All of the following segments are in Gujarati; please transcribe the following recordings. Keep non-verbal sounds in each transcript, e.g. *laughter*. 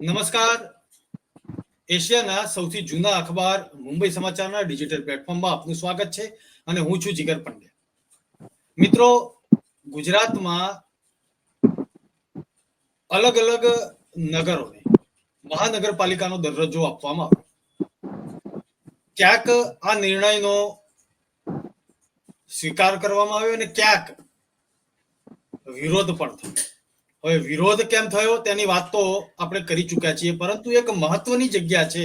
નમસ્કાર. એશિયાના સૌથી જૂના અખબાર મુંબઈ સમાચારના ડિજિટલ પ્લેટફોર્મમાં આપનું સ્વાગત છે અને હું છું જીગર પંડ્યા. મિત્રો, ગુજરાતમાં અલગ અલગ નગરોને, મહાનગરપાલિકાનો દરજ્જો આપવામાં આવ્યો. ક્યાંક આ નિર્ણયનો સ્વીકાર કરવામાં આવ્યો અને ક્યાંક વિરોધ પણ થયો. હવે વિરોધ કેમ થયો તેની વાત તો આપણે કરી ચૂક્યા છીએ, પરંતુ એક મહત્વની જગ્યા છે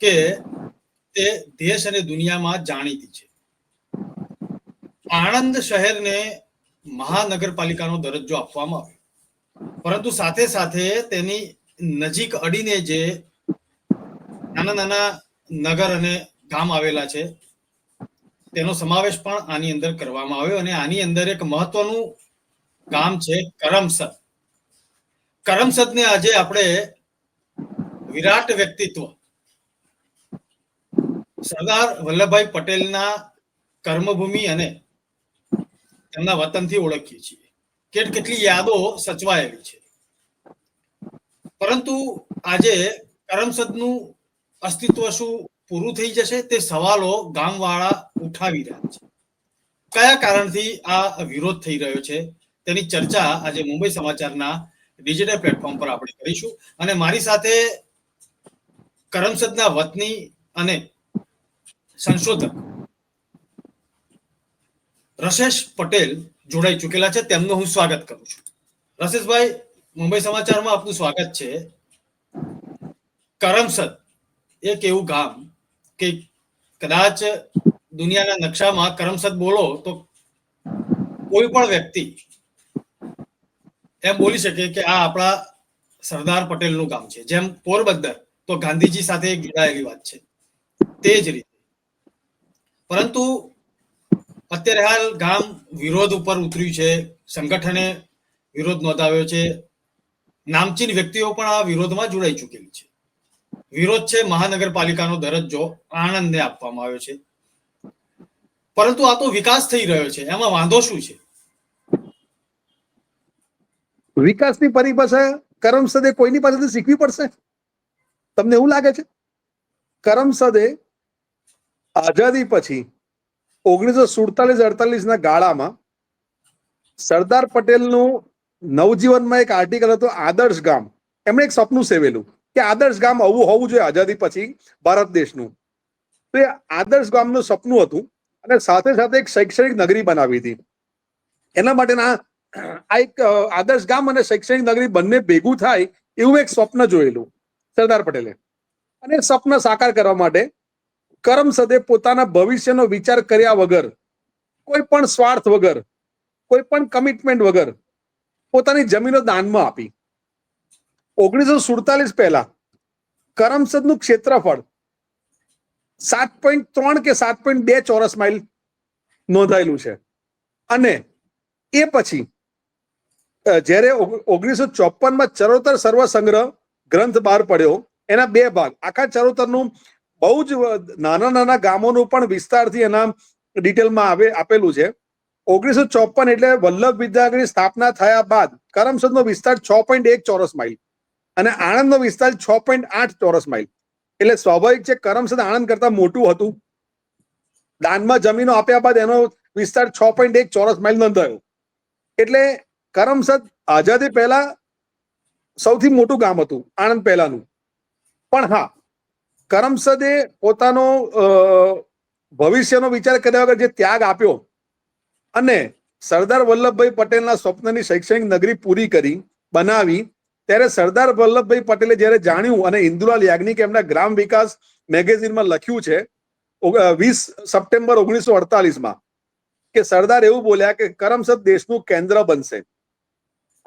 કે તે દેશ અને દુનિયામાં જાણીતી છે. આણંદ શહેરને મહાનગરપાલિકાનો દરજ્જો આપવામાં આવ્યો. પરંતુ સાથે સાથે તેની નજીક અડીને જે નાના નાના નગર અને ગામ આવેલા છે, તેનો સમાવેશ પણ આની અંદર કરવામાં આવ્યો અને આની અંદર એક મહત્વનું ગામ છે કરમસદ. કરમસદને આજે આપણે વિરાટ વ્યક્તિત્વ. સરદાર વલ્લભભાઈ પટેલના કર્મભૂમિ અને તેમના વતનથી ઓળખીએ છીએ. કેટ કેટલી યાદો સચવાયેલી છે. પરંતુ આજે કરમસદનું અસ્તિત્વ શું પૂરું થઈ જશે તે સવાલો ગામવાળા ઉઠાવી રહ્યા છે. કયા કારણથી આ વિરોધ થઈ રહ્યો છે? તેની ચર્ચા આજે મુંબઈ સમાચારના ડિજિટલ પ્લેટફોર્મ પર આપણે કરીશું. અને મારી સાથે કરમસદના વતની અને સંશોધક રશેશ પટેલ જોડાઈ ચૂકેલા છે. તેમનું હું સ્વાગત કરું છું. રશેશભાઈ મુંબઈ સમાચારમાં આપનું સ્વાગત છે. કરમસદ એક એવું ગામ કે કદાચ દુનિયાના નકશામાં કરમસદ બોલો તો કોઈ પણ વ્યક્તિ એમ બોલી શકે કે આ આપણા સરદાર પટેલનું ગામ છે. જેમ પોરબંદર, તો ગાંધીજી સાથે જોડાયેલી વાત છે. તે જ રીતે. પરંતુ અત્યારે હાલ ગામ વિરોધ ઉપર ઉતર્યું છે, સંગઠને વિરોધ નોંધાવ્યો છે. નામચીન વ્યક્તિઓ પણ આ વિરોધમાં જોડાઈ ચૂકેલી છે. વિરોધ છે મહાનગરપાલિકાનો દરજ્જો, આણંદને આપવામાં આવ્યો છે. પરંતુ આ તો વિકાસ થઈ રહ્યો છે. એમાં વાંધો શું છે? વિકાસની પરિભાષા કરમસદે કોઈની પાસેથી શીખવી પડશે? તમને એવું લાગે છે? કરમસદે આઝાદી પછી ઓગણીસો સુડતાલીસ અડતાલીસ ના ગાળામાં સરદાર પટેલનું નવજીવનમાં એક આર્ટિકલ હતો, આદર્શ ગામ. એમણે એક સપનું સેવેલું, કે આદર્શ ગામ આવું હોવું જોઈએ આઝાદી પછી ભારત દેશનું. તો એ આદર્શ ગામનું સપનું હતું અને સાથે સાથે એક શૈક્ષણિક નગરી બનાવી હતી. એના માટેના આ એક આદર્શ ગામ અને શૈક્ષણિક નગરી બંને ભેગું થાય એવું એક સ્વપ્ન જોયેલું સરદાર પટેલે. અને સ્વપ્ન સાકાર કરવા માટે કરમસદે પોતાના ભવિષ્યનો વિચાર કર્યા વગર, કોઈ પણ સ્વાર્થ વગર, કોઈ પણ કમિટમેન્ટ વગર પોતાની જમીનો દાનમાં આપી. ઓગણીસો સુડતાલીસ પહેલા કરમસદનું ક્ષેત્રફળ સાત પોઈન્ટ ત્રણ કે સાત પોઈન્ટ બે ચોરસ માઇલ નોંધાયેલું છે. અને એ પછી જ્યારે ઓગણીસો ચોપનમાં ચરોતર સર્વ સંગ્રહ ગ્રંથ બહાર પડ્યો, એના બે ભાગ. આખા ચરોતરનું બહુ જ નાના નાના ગામોનું પણ વિસ્તારથી એના ડિટેલમાં આવે, આપેલું છે. ઓગણીસો ચોપન એટલે વલ્લભ વિદ્યાનગરની સ્થાપના થયા બાદ કરમસદનો વિસ્તાર છ પોઈન્ટ એક ચોરસ માઇલ અને આણંદનો વિસ્તાર છ પોઈન્ટ આઠ ચોરસ માઇલ. એટલે સ્વાભાવિક છે કરમસદ આણંદ કરતા મોટું હતું. દાનમાં જમીનો આપ્યા બાદ એનો વિસ્તાર છ પોઈન્ટ એક ચોરસ માઇલ નોંધાયો. એટલે કરમસદ આઝાદી પહેલા સૌથી મોટું ગામ હતું, આણંદ પહેલાનું. પણ હા કરમસદે પોતાનો ભવિષ્યનો વિચાર કર્યા વગર જે ત્યાગ આપ્યો અને સરદાર વલ્લભભાઈ પટેલના સ્વપ્નની શૈક્ષણિક નગરી પૂરી કરી, બનાવી, ત્યારે સરદાર વલ્લભભાઈ પટેલે જ્યારે જાણ્યું અને ઇન્દુલાલ યાજ્ઞિક એમના ગ્રામ વિકાસ મેગેઝિનમાં લખ્યું છે વીસ સપ્ટેમ્બર ઓગણીસો અડતાલીસમાં, કે સરદાર એવું બોલ્યા કે કરમસદ દેશનું કેન્દ્ર બનશે.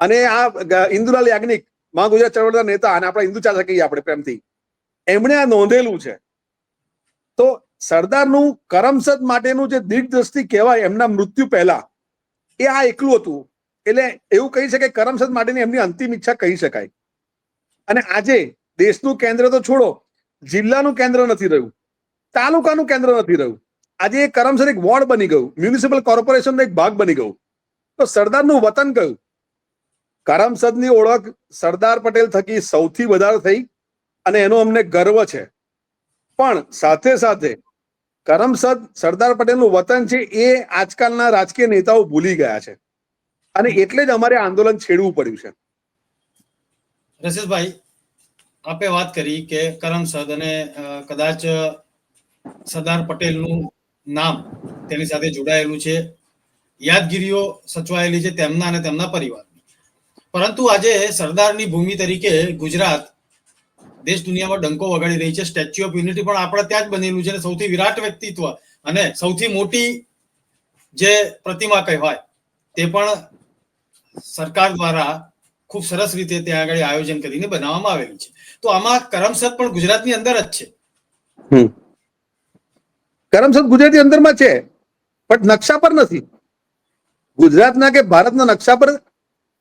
અને આ ઇન્દુલાલ યાજ્ઞિક, મહા ગુજરાત ચળવળના નેતા અને આપણા હિન્દુ ચાચા કહીએ આપણે પ્રેમથી, એમણે આ નોંધેલું છે. તો સરદારનું કરમસદ માટેનું જે દીર્ઘદ્રષ્ટિ કહેવાય એમના મૃત્યુ પહેલા, એ આ એકલું હતું. એટલે એવું કહી શકાય કરમસદ માટેની એમની અંતિમ ઈચ્છા કહી શકાય. અને આજે દેશનું કેન્દ્ર તો છોડો, જિલ્લાનું કેન્દ્ર નથી રહ્યું, તાલુકાનું કેન્દ્ર નથી રહ્યું. આજે એ કરમસદ એક વોર્ડ બની ગયું, મ્યુનિસિપલ કોર્પોરેશનનો એક ભાગ બની ગયું. તો સરદારનું વતન કયું? કરમસદની ઓળખ સરદાર પટેલ થકી સૌથી વધારે થઈ અને એનો અમને ગર્વ છે. પણ સાથે સાથે કરમસદ સરદાર પટેલનું વતન છે એ આજકાલના રાજકીય નેતાઓ ભૂલી ગયા છે. અને એટલે જ અમારે આંદોલન છેડવું પડ્યું છે. રશેશભાઈ આપે વાત કરી કે કરમસદ અને કદાચ સરદાર પટેલનું નામ તેની સાથે જોડાયેલું છે. યાદગીરીઓ સચવાયેલી છે તેમના અને તેમના પરિવારની પરંતુ આજે સરદારની ભૂમિ તરીકે ગુજરાત દેશ દુનિયામાં ડંકો વગાડી રહી છે. સ્ટેચ્યુ ઓફ યુનિટી પણ આપણા ત્યાં જ બનેલું છે અને સૌથી વિરાટ વ્યક્તિત્વ અને સૌથી મોટી જે પ્રતિમા કહેવાય તે પણ સરકાર દ્વારા ખૂબ સરસ રીતે ત્યાં આગળ આયોજન કરીને બનાવવામાં આવેલું છે. તો આમાં કરમસદ પણ ગુજરાતની અંદર જ છે. કરમસદ ગુજરાતની અંદરમાં છે, પણ નકશા પર નથી. ગુજરાતના કે ભારતના નકશા પર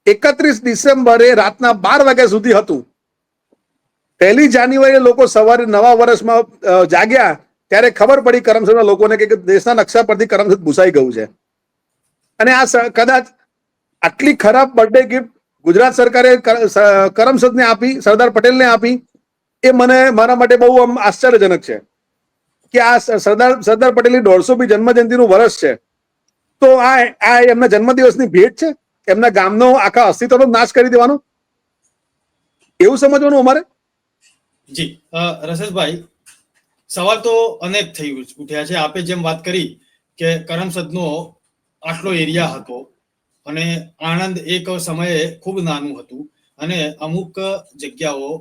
એકત્રીસ ડિસેમ્બરે રાતના બાર વાગ્યા સુધી હતું. પહેલી જાન્યુઆરીએ લોકો સવારે નવા વર્ષમાં જાગ્યા, ત્યારે ખબર પડી કરમસદના લોકોને કે દેશના નકશા પરથી કરમસદ ભૂસાઈ ગયું છે. અને આ કદાચ આટલી ખરાબ બર્થડે ગિફ્ટ ગુજરાત સરકારે કર- કરમસદને આપી, સરદાર પટેલને આપી, એ મને, મારા માટે બહુ આમ આશ્ચર્યજનક છે. કે આ સરદાર સરદાર પટેલની દોઢસોમી જન્મજયંતિનું વર્ષ છે. તો આ આ એમના જન્મદિવસની ભેટ છે? એમના ગામનો આખા અસ્તિત્વનો નાશ કરી દેવાનો? એવું સમજવાનું અમારે? જી. રસેશભાઈ, સવાલ તો અનેક થઈ ઉઠ્યા છે. આપે જેમ વાત કરી કે કરમસદનો આટલો એરિયા હતો અને આણંદ એક સમયે ખૂબ નાનું હતું અને અમુક જગ્યાઓ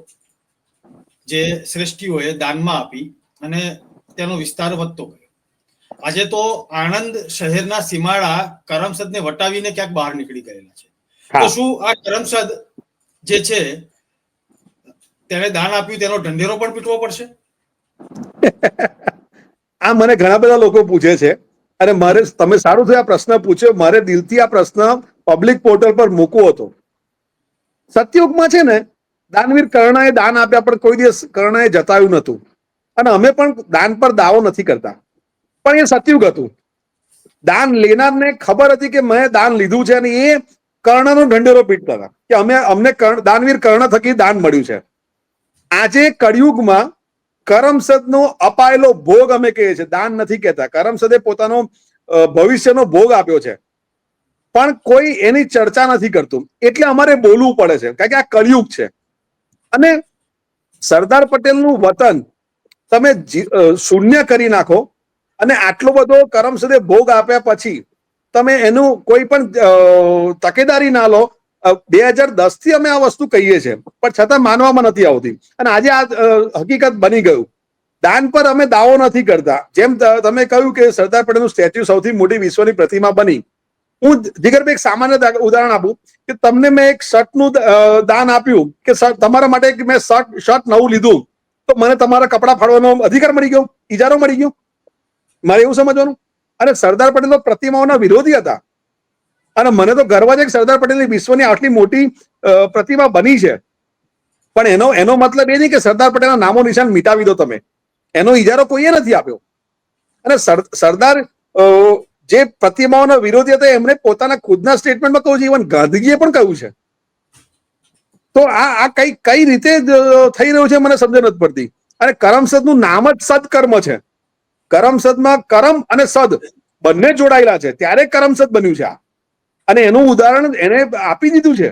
જે શ્રેષ્ઠીઓએ દાનમાં આપી અને તેનો વિસ્તાર વધતો ગયો. આજે તો આણંદ શહેરના સીમાડા કરમસદને વટાવીને ક્યાંક બહાર નીકળી ગયેલા છે. તો શું આ કરમસદ જે છે તેને દાન આપ્યું તેનો ઢંઢેરો પણ પીટવો પડશે? *laughs* આ મને ઘણા બધા લોકો પૂછે છે. અને મારે તમે સારું થયું આ પ્રશ્ન પૂછ્યો. મારે દિલથી આ પ્રશ્ન પબ્લિક પોર્ટલ પર મૂકવો હતો. સત્યુગમાં છે ને દાનવીર કર્ણાએ દાન આપ્યા પણ કોઈ દિવસ કર્ણાએ જતાવ્યું નતું અને અમે પણ દાન પર દાવો નથી કરતા. પણ એ સતયુગ હતું. દાન લેનારને ખબર હતી કે મેં દાન લીધું છે અને એ કર્ણનો ઢંઢેરો પીટતા હતા. કે અમે અમને દાનવીર કર્ણ થકી દાન મળ્યું છે. આજે કળિયુગમાં કરમસદનો અપાયેલો ભોગ અમે કહીએ છીએ. દાન નથી કહેતા. કરમસદે પોતાનો ભવિષ્યનો ભોગ આપ્યો છે. પણ કોઈ એની ચર્ચા નથી કરતું. એટલે અમારે બોલવું પડે છે. કારણ કે આ કળિયુગ છે. અને સરદાર પટેલનું વતન તમે શૂન્ય કરી નાખો. અને આટલો બધો કરમ કરમસદે ભોગ આપ્યા પછી તમે એનું કોઈ પણ તકેદારી ના લો. બે હજાર દસથી અમે આ વસ્તુ કહીએ છીએ, પણ છતાં માનવામાં નથી આવતી. અને આજે આ હકીકત બની ગયું. દાન પર અમે દાવો નથી કરતા. જેમ તમે કહ્યું કે સરદાર પટેલનું સ્ટેચ્યુ સૌથી મોટી વિશ્વની પ્રતિમા બની. હું જીગરભાઈ એક સામાન્ય ઉદાહરણ આપું કે તમને મેં એક શર્ટનું દાન આપ્યું કે તમારા માટે મેં શર્ટ શર્ટ નવું લીધું. તો મને તમારા કપડાં ફાડવાનો અધિકાર મળી ગયો? ઇજારો મળી ગયો? મારે એવું સમજવાનું? અને સરદાર પટેલ તો પ્રતિમાઓના વિરોધી હતા. અને મને તો ગર્વ છે કે સરદાર પટેલની વિશ્વની આટલી મોટી પ્રતિમા બની છે. પણ એનો એનો મતલબ એ નહીં કે સરદાર પટેલના નામો નિશાન મિટાવી દો તમે. એનો ઇજારો કોઈએ નથી આપ્યો. અને સરદાર જે પ્રતિમાઓના વિરોધી હતા, એમણે પોતાના ખુદના સ્ટેટમેન્ટમાં કહ્યું છે. ઇવન ગાંધીજીએ પણ કહ્યું છે. તો આ આ કઈ કઈ રીતે થઈ રહ્યું છે મને સમજ નથી પડતી. અને કરમસદનું નામ જ સદકર્મ છે. કરમસદમાં કરમ અને સદ બંને જોડાયેલા છે. ત્યારે કરમસદ બન્યું છે આ. અને એનું ઉદાહરણ એને આપી દીધું છે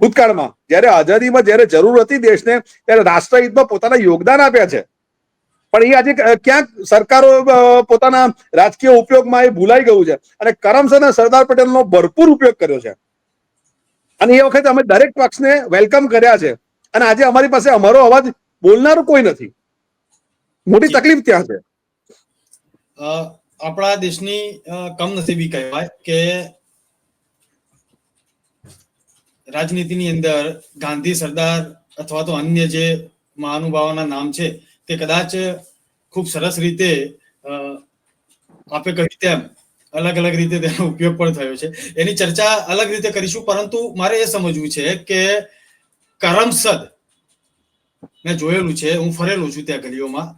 ભૂતકાળમાં. જયારે આઝાદીમાં જયારે જરૂર હતી દેશને, ત્યારે રાષ્ટ્રહિતમાં પોતાના યોગદાન આપ્યા છે. પણ એ આજે ક્યાંક સરકારો પોતાના રાજકીય ઉપયોગમાં એ ભૂલાઈ ગયું છે. અને કરમસદ અને સરદાર પટેલનો ભરપૂર ઉપયોગ કર્યો છે. અને એ વખતે અમે દરેક પક્ષને વેલકમ કર્યા છે. અને આજે અમારી પાસે અમારો અવાજ બોલનારું કોઈ નથી. મોટી તકલીફ ત્યાં છે. આપણા દેશની કમનસીબી કહેવાય કે રાજનીતિની અંદર ગાંધી સરદાર અથવા તો અન્ય જે મહાનુભાવોના નામ છે, તે કદાચ ખૂબ સરસ રીતે આપે કહ્યું તેમ અલગ અલગ રીતે તેનો ઉપયોગ પણ થયો છે. એની ચર્ચા અલગ રીતે કરીશું, પરંતુ મારે એ સમજવું છે કે કરમસદ મેં જોયેલું છે, હું ફરેલું છું ત્યાં ગલીઓમાં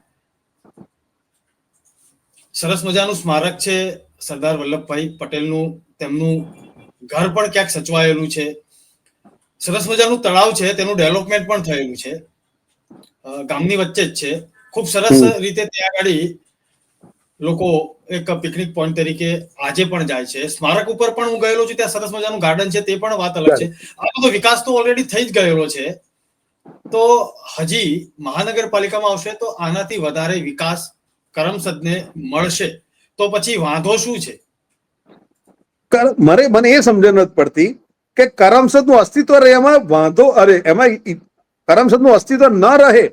સરસ મજાનું સ્મારક છે સરદાર વલ્લભભાઈ પટેલનું તેમનું ઘર પણ ક્યાંક સચવાયેલું છે. સરસ મજાનું તળાવ છે તેનું ડેવલપમેન્ટ પણ થયેલું છે. ગામની વચ્ચે જ છે. ખૂબ સરસ રીતે ત્યાં આગળ લોકો એક પિકનિક પોઈન્ટ તરીકે આજે પણ જાય છે. સ્મારક ઉપર પણ હું ગયેલો છું ત્યાં સરસ મજાનું ગાર્ડન છે તે પણ વાત અલગ છે. આ બધો વિકાસ તો ઓલરેડી થઈ જ ગયેલો છે. તો હજી મહાનગરપાલિકામાં આવશે તો આનાથી વધારે વિકાસ કરમસદને મળશે. તો પછી વાંધો શું છે? મારે મને એ સમજણ નથી પડતી કે કરમસદનું અસ્તિત્વ રહે, એમાં વાંધો, અરે, એમાં કરમસદનું અસ્તિત્વ ન રહે,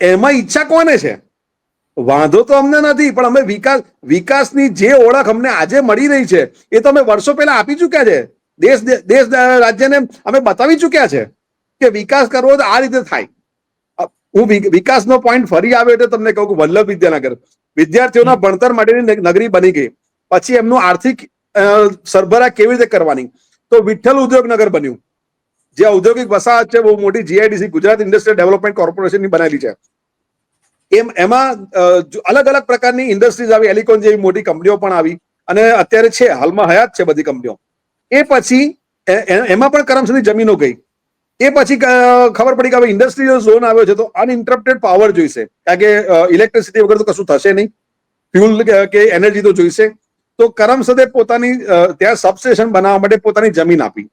એમાં ઈચ્છા કોને છે? વાંધો તો અમને નથી, પણ અમે વિકાસ, વિકાસની જે ઓળખ અમને આજે મળી રહી છે, એ તો અમે વર્ષો પહેલા આપી ચુક્યા છે. દેશ દેશ, રાજ્યને અમે બતાવી ચુક્યા છે કે વિકાસ કરવો તો આ રીતે થાય. હું વિકાસનો પોઈન્ટ ફરી આવ્યો એટલે તમને કહું કે વલ્લભ વિદ્યાનગર. વિદ્યાર્થીઓના ભણતર માટેની નગરી બની ગઈ. પછી એમનું આર્થિક સરભરા કેવી રીતે કરવાની? તો વિઠ્ઠલ ઉદ્યોગનગર બન્યું. જે ઔદ્યોગિક વસાહત છે બહુ મોટી જીઆઈડીસી ગુજરાત ઇન્ડસ્ટ્રીયલ ડેવલપમેન્ટ કોર્પોરેશનની બનાવેલી છે. એમ એમાં અલગ અલગ પ્રકારની ઇન્ડસ્ટ્રીઝ આવી એલિકોન જેવી મોટી કંપનીઓ પણ આવી અને અત્યારે છે હાલમાં હયાત છે બધી કંપનીઓ. એ પછી એમાં પણ કરમસદી જમીનો ગઈ. એ પછી ખબર પડી કે હવે ઇન્ડસ્ટ્રીયલ ઝોન આવ્યો છે, તો અનઇન્ટરપ્ટેડ પાવર જોઈશે. કારણ કે ઇલેક્ટ્રિસિટી વગર તો કશું થશે નહીં. ફ્યુલ કે એનર્જી તો જોઈશે. તો કરમસદે પોતાની ત્યાં સબસ્ટેશન બનાવવા માટે પોતાની જમીન આપી.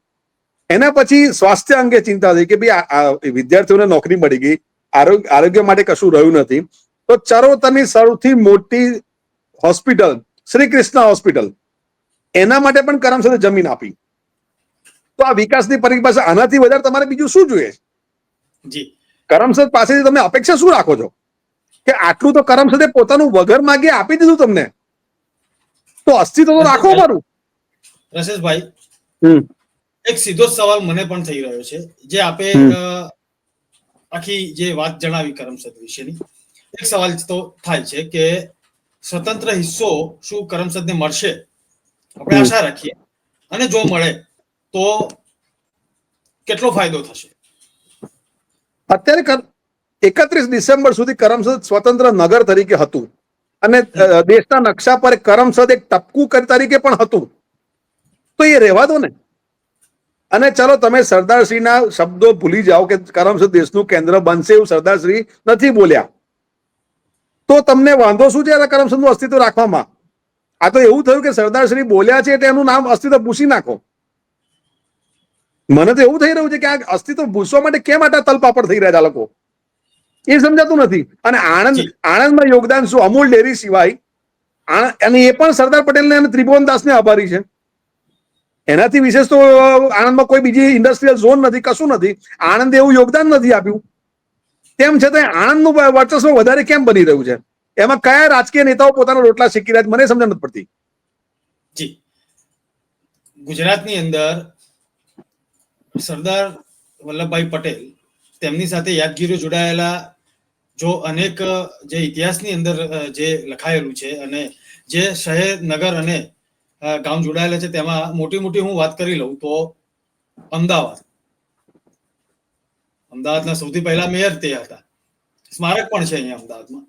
એના પછી સ્વાસ્થ્ય અંગે ચિંતા થઈ કે ભાઈ વિદ્યાર્થીઓને નોકરી મળી ગઈ. આરોગ્ય આરોગ્ય માટે કશું રહ્યું નથી. તો ચરોતરની સૌથી મોટી હોસ્પિટલ, શ્રી કૃષ્ણ હોસ્પિટલ, એના માટે પણ કરમસદે જમીન આપી. તો આ વિકાસની પરિભાષા આનાથી વધારે તમારે બીજું શું જોઈએ? જી. કરમસદ પાસેથી તમે અપેક્ષા શું રાખો છો? કે આટલું તો કરમસદે પોતાનું વગર માગે આપી દીધું તમને? તો અસ્તિત્વ તો રાખો મારું રશેશભાઈ એક સીધો સવાલ મને પણ થઈ રહ્યો છે. જે આપે આખી જે વાત જણાવી કરમસદ વિશેની એક સવાલ તો થાય છે કે સ્વતંત્ર હિસ્સો શું કરમસદને મળશે? આપણે આશા રાખીએ. અને જો મળે તો કેટલો ફાયદો થશે? અત્યારે એકત્રીસ ડિસેમ્બર સુધી કરમસદ સ્વતંત્ર નગર તરીકે હતું. અને દેશના નકશા પર કરમસદ એક ટપકું તરીકે પણ હતું. તો એ રહેવા દો ને. અને ચલો તમે સરદારશ્રીના શબ્દો ભૂલી જાઓ કે કરમસદ દેશનું કેન્દ્ર બનશે એવું સરદારશ્રી નથી બોલ્યા. તો તમને વાંધો શું છે કરમસદનું અસ્તિત્વ રાખવામાં? આ તો એવું થયું કે સરદારશ્રી બોલ્યા છે એટલે એનું નામ અસ્તિત્વ પૂછી નાખો. મને તો એવું થઈ રહ્યું છે કે આ અસ્તિત્વ ભૂસવા માટે કેમ આટલા તલપાપડ થઈ રહ્યા છે આ લોકો? એ સમજાતું નથી. અને આણંદ આણંદમાં યોગદાન શું? અમૂલ ડેરી સિવાય. અને એ પણ સરદાર પટેલને અને ત્રિભુવન દાસને આભારી છે. એનાથી વિશેષ તો આણંદમાં કોઈ બીજી ઇન્ડસ્ટ્રીયલ ઝોન નથી કશું નથી. આણંદે એવું યોગદાન નથી આપ્યું. તેમ છતાં આણંદનું વર્ચસ્વ વધારે કેમ બની રહ્યું છે? એમાં કયા રાજકીય નેતાઓ પોતાના રોટલા શીખી રહ્યા છે? મને સમજણ નથી પડતી. જી. ગુજરાતની અંદર સરદાર વલ્લભભાઈ પટેલ તેમની સાથે યાદગીરીઓ જોડાયેલા જો અનેક જે ઇતિહાસની અંદર જે લખાયેલું છે અને જે શહેર નગર અને ગામ જોડાયેલા છે તેમાં મોટી મોટી હું વાત કરી લઉં તો અમદાવાદ. અમદાવાદના સૌથી પહેલા મેયર તે હતા. સ્મારક પણ છે અહીંયા અમદાવાદમાં.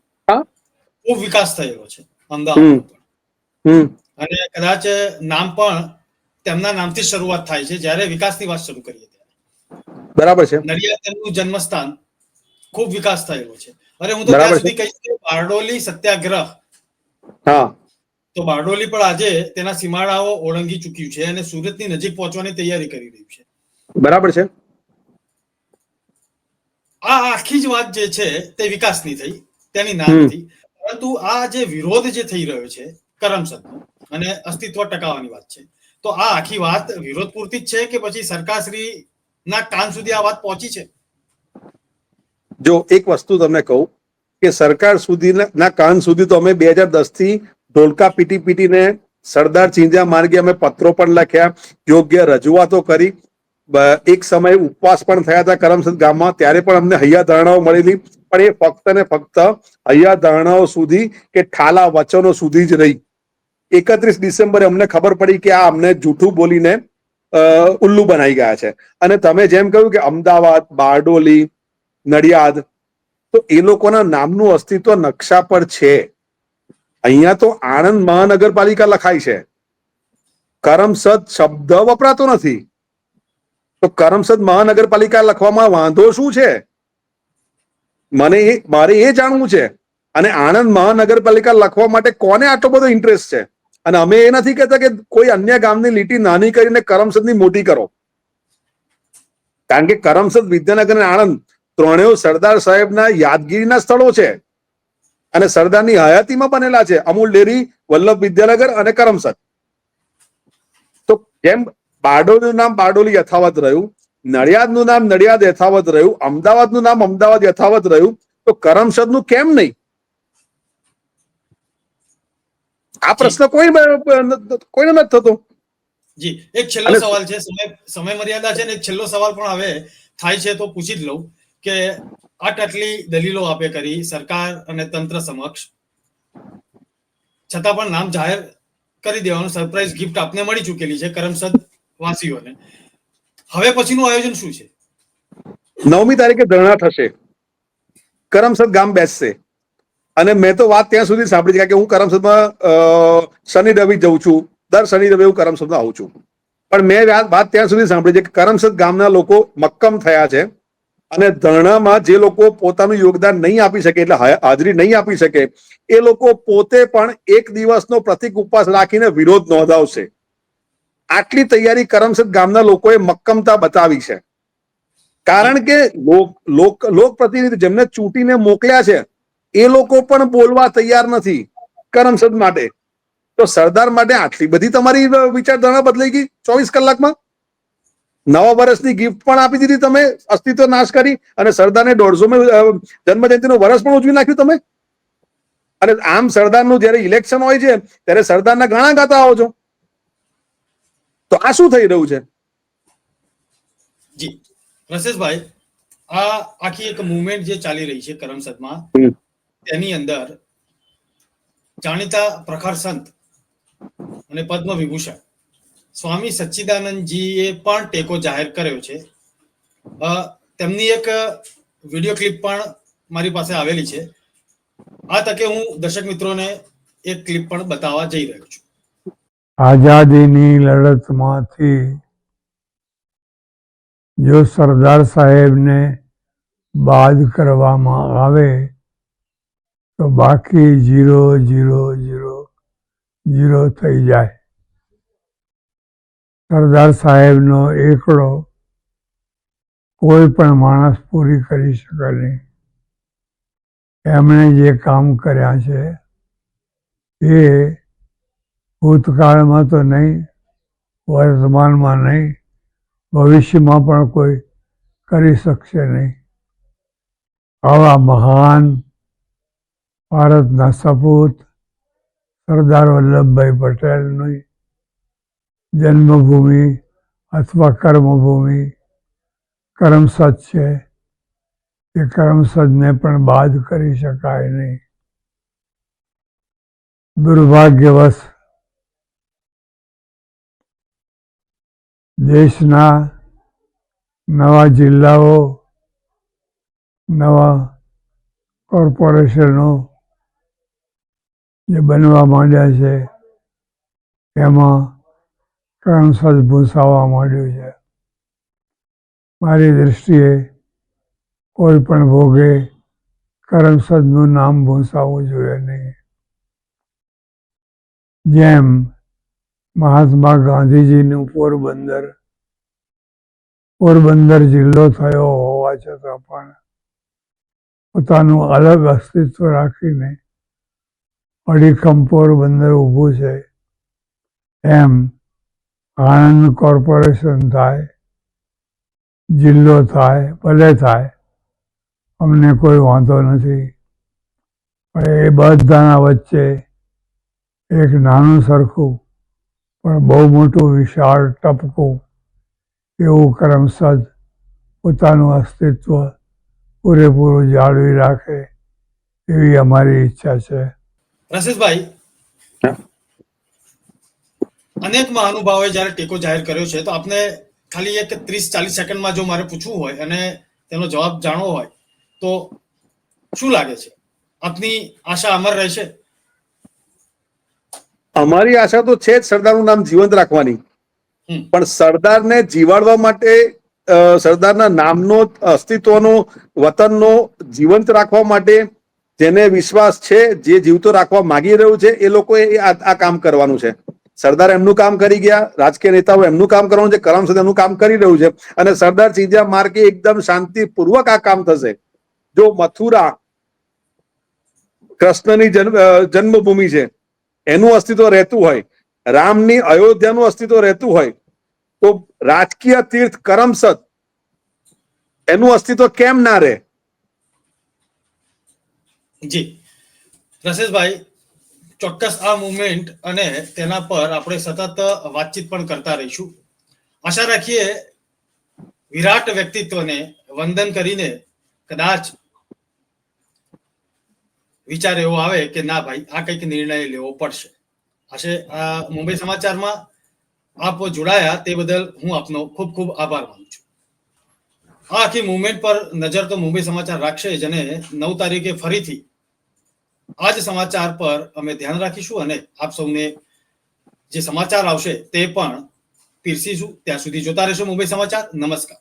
ખૂબ વિકાસ થયેલો છે. અમદાવાદ અને કદાચ નામ પણ તેમના નામથી શરૂઆત થાય છે જ્યારે વિકાસની વાત શરૂ કરીએ ત્યારે. બરાબર છે. નડિયાદ તેમનું જન્મસ્થાન ખૂબ વિકાસ થયેલો છે. અરે હું તો ત્યાં સુધી કહીશ કે બારડોલી સત્યાગ્રહ હા. તો બારડોલી પણ આજે તેના સીમાડાઓ ઓળંગી ચૂક્યું છે અને સુરતની નજીક પહોંચવાની તૈયારી કરી રહ્યું છે. બરાબર છે. આ આખી જ વાત જે છે તે વિકાસની થઈ તેની ના હમ. પરંતુ આ જે વિરોધ જે થઈ રહ્યો છે કરમસદનો અને અસ્તિત્વ ટકાવવાની વાત છે તો આ આખી વાત વિરોધ પૂરતી જ છે કે પછી સરકારશ્રી ના કાન સુધી આ વાત પહોંચી છે? જો એક વસ્તુ તમને કહું કે સરકાર સુધીના ના કાન સુધી તો અમે બે હજાર દસથી ઢોલકા પીટી પીટીને સરદાર ચિંધ્યા માર્ગે અમે પત્રો પણ લખ્યા, યોગ્ય રજૂઆતો કરી. એક સમયે ઉપવાસ પણ થયા હતા કરમસદ ગામમાં, ત્યારે પણ અમને હૈયા ધારણાઓ મળેલી. પણ એ ફક્ત ને ફક્ત હૈયા ધારણાઓ સુધી કે ઠાલા વચનો સુધી જ રહી. એકત્રીસ ડિસેમ્બરે અમને ખબર પડી કે આ અમને જૂઠું બોલીને ઉલ્લુ બનાવી ગયા છે. અને તમે જેમ કહ્યું કે અમદાવાદ, બારડોલી, નડિયાદ, તો એ લોકોના નામનું અસ્તિત્વ નકશા પર છે. અહીંયા તો આણંદ મહાનગરપાલિકા લખાય છે. કરમસદ શબ્દ વપરાતો નથી. તો કરમસદ મહાનગરપાલિકા લખવામાં વાંધો શું છે? મને એ, મારે એ જાણવું છે. અને આણંદ મહાનગરપાલિકા લખવા માટે કોને આટલો બધો ઇન્ટરેસ્ટ છે? અને અમે એ નથી કહેતા કે કોઈ અન્ય ગામની લીટી નાની કરીને કરમસદની મોટી કરો. કારણ કે કરમસદ વિદ્યાનગર અને આણંદ ત્રણેય સરદાર સાહેબના યાદગીરીના સ્થળો છે. અને સરદારની હયાતીમાં બનેલા છે. અમૂલ ડેરી, વલ્લભ વિદ્યાનગર અને કરમસદ. તો કેમ બારડોલીનું નામ બારડોલી યથાવત રહ્યું? નડિયાદનું નામ નડિયાદ યથાવત રહ્યું? અમદાવાદનું નામ અમદાવાદ યથાવત રહ્યું? તો કરમસદનું કેમ નહીં? આ પ્રશ્ન કોઈ કોઈને નથી થતો. જી એક છેલ્લો સવાલ છે સમય સમય મર્યાદા છે ને એક છેલ્લો સવાલ પણ હવે થાય છે તો પૂછી જ લઉં કે આટ આટલી દલીલો આપે કરી સરકાર અને તંત્ર સમક્ષ. છતાં પણ નામ જાહેર કરી દેવાનું સરપ્રાઈઝ ગિફ્ટ આપને મળી ચૂકેલી છે કરમસદ વાસીઓને. હવે પછીનું આયોજન શું છે? નવમી તારીખે ધરણા થશે. કરમસદ ગામ બેસશે. અને મેં તો વાત ત્યાં સુધી સાંભળી છે કે હું કરમસદમાં શનિ રવિ જઉં છું. દર શનિ રવિ હું કરમસદમાં આવું છું. પણ મેં વાત ત્યાં સુધી સાંભળી છે કે કરમસદ ગામના લોકો મક્કમ થયા છે અને ધરણામાં જે લોકો પોતાનું યોગદાન નહીં આપી શકે, એટલે હાજરી નહીં આપી શકે, એ લોકો પોતે પણ એક દિવસનો પ્રતિક ઉપવાસ રાખીને વિરોધ નોંધાવશે. આટલી તૈયારી કરમસદ ગામના લોકોએ મક્કમતા બતાવી છે. કારણ કે લોક લોક, લોકપ્રતિનિધિ જેમને ચૂંટીને મોકલ્યા છે એ લોકો પણ બોલવા તૈયાર નથી કરમસદ માટે. તો સરદાર માટે આટલી બધી તમારી વિચારધારણા બદલાઈ ગઈ ચોવીસ કલાકમાં? નવા વર્ષની ગિફ્ટ પણ આપી દીધી તમે અસ્તિત્વ નાશ કરી અને સરદારને દોઢસો જન્મજયંતિનું વર્ષ પણ ઉજવી નાખ્યું તમે? અને આમ સરદારનું જયારે ઇલેક્શન હોય છે ત્યારે સરદારના ઘણા ગાતા આવો છો. તો આ શું થઈ રહ્યું છે? જી રસેશભાઈ આ આખી એક મુવમેન્ટ જે ચાલી રહી છે કરમસદમાં. તેની અંદર જાણીતા પ્રખર સંત અને પદ્મ વિભૂષણ સ્વામી સચ્ચિદાનંદજીએ પણ ટેકો જાહેર કર્યો છે. તેમની એક વીડિયો ક્લિપ પણ મારી પાસે આવેલી છે. આ તકે હું દર્શક મિત્રોને એક ક્લિપ પણ બતાવવા જઈ રહ્યો છું. આઝાદીની લડતમાંથી જો સરદાર સાહેબને બાદ કરવામાં આવે તો બાકી જીરો જીરો જીરો જીરો થઈ જાય. સરદાર સાહેબનો એકડો કોઈ પણ માણસ પૂરી કરી શકે નહીં. એમણે જે કામ કર્યા છે એ ભૂતકાળમાં તો નહીં, વર્તમાનમાં નહીં, ભવિષ્યમાં પણ કોઈ કરી શકશે નહીં. આવા મહાન ભારતના સપૂત સરદાર વલ્લભભાઈ પટેલની જન્મભૂમિ અથવા કર્મભૂમિ, કરમસદ છે. એ કરમસદને પણ બાદ કરી શકાય નહીં. દુર્ભાગ્યવશ દેશના નવા જિલ્લાઓ, નવા કોર્પોરેશનો જે બનવા માંડ્યા છે, એમાં કરમસદ ભૂંસાવા માંડ્યું છે. મારી દૃષ્ટિએ કોઈ પણ ભોગે કરમસદનું નામ ભૂંસાવવું જોઈએ નહીં. જેમ મહાત્મા ગાંધીજીનું પોરબંદર પોરબંદર જિલ્લો થયો હોવા છતાં પણ પોતાનું અલગ અસ્તિત્વ રાખીને અડીખમ બંદર ઊભું છે. એમ આણંદ કોર્પોરેશન થાય, જિલ્લો થાય, ભલે થાય, અમને કોઈ વાંધો નથી. પણ એ બધાના વચ્ચે એક નાનું સરખું, પણ બહુ મોટું વિશાળ ટપકું, એવું કરમસદ પોતાનું અસ્તિત્વ પૂરેપૂરું જાળવી રાખે એવી અમારી ઈચ્છા છે. રસીદભાઈ અનેક મહાનુભાવોએ જ્યારે ટેકો જાહેર કર્યો છે તો આપને ખાલી એક ત્રીસ ચાલીસ સેકન્ડમાં જો મારે પૂછવું હોય અને તેનો જવાબ જાણવો હોય તો શું લાગે છે? આપની આશા અમર રહેશે? અમારી આશા તો છે જ સરદારનું નામ જીવંત રાખવાની. પણ સરદારને જીવાડવા માટે સરદારના નામનો અસ્તિત્વનો વતનનો જીવંત રાખવા માટે જેને વિશ્વાસ છે, જે જીવતો રાખવા માંગી રહ્યું છે, એ લોકોએ આ કામ કરવાનું છે. સરદાર એમનું કામ કરી ગયા, રાજકીય નેતાઓ એમનું કામ કરવાનું છે કરમસદ એમનું કામ કરી રહ્યું છે. અને સરદાર સીધા માર્ગે એકદમ શાંતિપૂર્વક આ કામ થશે. જો મથુરા કૃષ્ણની જન્મભૂમિ છે, એનું અસ્તિત્વ રહેતું હોય, રામની અયોધ્યાનું અસ્તિત્વ રહેતું હોય, તો રાજકીય તીર્થ કરમસદ એનું અસ્તિત્વ કેમ ના રહે? જી. રસેશભાઈ ચોક્કસ આ મુવમેન્ટ અને તેના પર આપણે સતત વાતચીત પણ કરતા રહીશું. આશા રાખીએ વિરાટ વ્યક્તિત્વને વંદન કરીને કદાચ વિચાર એવો આવે કે ના ભાઈ, આ કંઈક નિર્ણય લેવો પડશે. હશે, આ મુંબઈ સમાચારમાં આપ જોડાયા તે બદલ હું આપનો ખૂબ ખૂબ આભાર માનું છું. આ આખી મુવમેન્ટ પર નજર તો મુંબઈ સમાચાર રાખશે જ અને નવ તારીખે ફરીથી આ જ સમાચાર પર અમે ધ્યાન રાખીશું અને આપ સૌને જે સમાચાર આવશે તે પણ પીરસીશું. ત્યાં સુધી જોતા રહેશો મુંબઈ સમાચાર. નમસ્કાર.